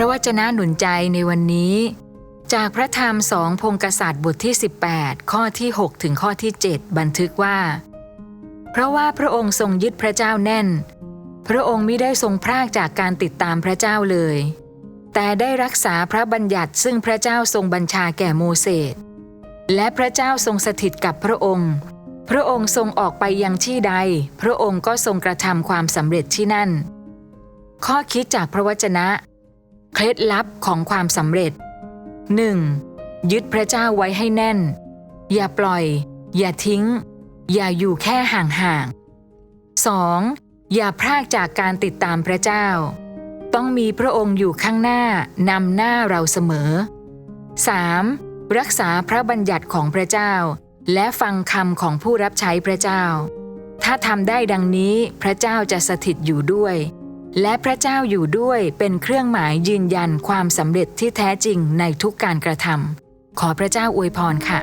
ระวจนะหนุนใจในวันนี้ จากพระธรรมสองพงกษัตริย์บทที่ 18 ข้อที่ 6 ถึงข้อที่ 7 บันทึกว่า เพราะว่าพระองค์ทรงยึดพระเจ้าแน่น พระองค์มิได้ทรงพรากจากการติดตามพระเจ้าเลย แต่ได้รักษาพระบัญญัติซึ่งพระเจ้าทรงบัญชาแก่โมเสสและพระเจ้าทรงสถิตกับพระองค์ พระองค์ทรงออกไปยังที่ใด พระองค์ก็ทรงกระทำความสำเร็จที่นั่น ข้อคิดจากพระวจนะ เคล็ดลับของความสำเร็จ 1. ยึดพระเจ้าไว้ให้แน่น อย่าปล่อย อย่าทิ้ง อย่าอยู่แค่ห่างๆ 2. อย่าพรากจากการติดตามพระเจ้า ต้องมีพระองค์อยู่ข้างหน้านำหน้าเราเสมอ 3. รักษาพระบัญญัติของพระเจ้า และฟังคำของผู้รับใช้พระเจ้า ถ้าทำได้ดังนี้พระเจ้าจะสถิตอยู่ด้วย และพระเจ้าอยู่ด้วยเป็นเครื่องหมายยืนยันความสำเร็จที่แท้จริงในทุกการกระทำขอพระเจ้าอวยพรค่ะ